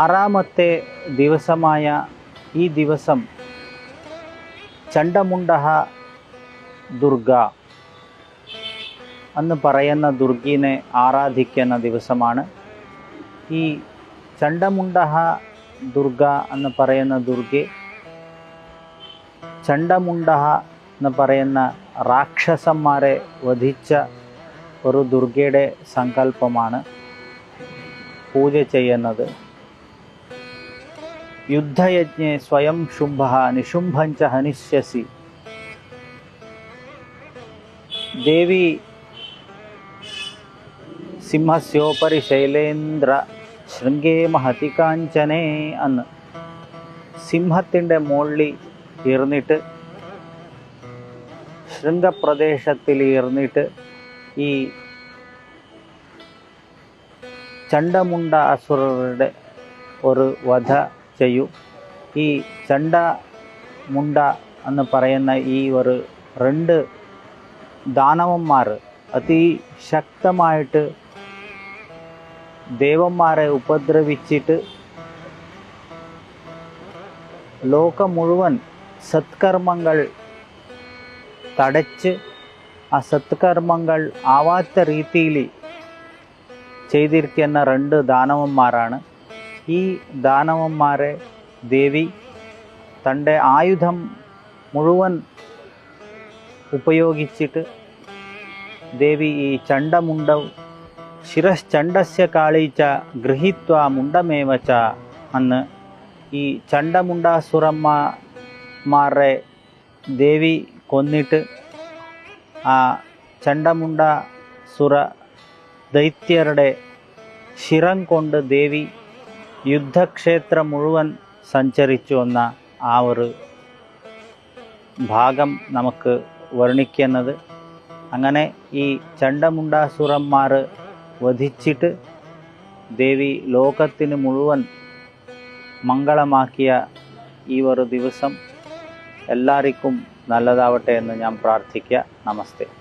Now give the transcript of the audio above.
ആറാമത്തെ ദിവസമായ ഈ ദിവസം ചണ്ടമുണ്ട ദുർഗ എന്ന് പറയുന്ന ദുർഗീനെ ആരാധിക്കുന്ന ദിവസമാണ്. ഈ ചണ്ടമുണ്ട ദുർഗ എന്ന് പറയുന്ന ദുർഗെ ചണ്ടമുണ്ട എന്ന് പറയുന്ന രാക്ഷസന്മാരെ വധിച്ച ഒരു ദുർഗയുടെ സങ്കല്പമാണ് പൂജ ചെയ്യുന്നത്. യുദ്ധയജ്ഞെ സ്വയം ശുംഭ നിശുംഭഞ്ച ഹനിഷ്യസി. ദേവി സിംഹസ്യോപരി ശൈലേന്ദ്ര ശൃംഗേ മഹതി കാഞ്ചനേ അന്ന്. സിംഹത്തിന്റെ മുകളിൽ ഇരുന്നിട്ട് ശൃംഗപ്രദേശത്തിൽ ഇരുന്നിട്ട് ഈ ചണ്ടമുണ്ട അസുരരുടെ ഒരു വധ ചെയ്യൂ. ഈ ചണ്ട മുണ്ട എന്ന് പറയുന്ന ഈ ഒരു രണ്ട് ദാനവന്മാർ അതിശക്തമായിട്ട് ദേവന്മാരെ ഉപദ്രവിച്ചിട്ട് ലോകം മുഴുവൻ സത്കർമ്മങ്ങൾ തടച്ച് ആ സത്കർമ്മങ്ങൾ ആവാത്ത രീതിയിൽ ചെയ്തിരിക്കുന്ന രണ്ട് ദാനവന്മാരാണ്. ഈ ദാനവന്മാരെ ദേവി തന്റെ ആയുധം മുഴുവൻ ഉപയോഗിച്ചിട്ട് ദേവി ഈ ചണ്ടമുണ്ട ശിരശ്ചണ്ടസ്യ കാളീച്ച ഗൃഹീത്വ മുണ്ടമേവച്ച അന്ന് ഈ ചണ്ടമുണ്ടാസുരന്മാരെ ദേവി കൊന്നിട്ട് ആ ചണ്ടമുണ്ട സുര ദൈത്യരുടെ ശിരം കൊണ്ട് ദേവി യുദ്ധക്ഷേത്രം മുഴുവൻ സഞ്ചരിച്ചു വന്ന ആ ഒരു ഭാഗം നമുക്ക് വർണിക്കുന്നത്. അങ്ങനെ ഈ ചണ്ടമുണ്ടാസുരന്മാർ വധിച്ചിട്ട് ദേവി ലോകത്തിന് മുഴുവൻ മംഗളമാക്കിയ ഈ ഒരു ദിവസം എല്ലാവർക്കും നല്ലതാവട്ടെ എന്ന് ഞാൻ പ്രാർത്ഥിക്കുക. നമസ്തേ.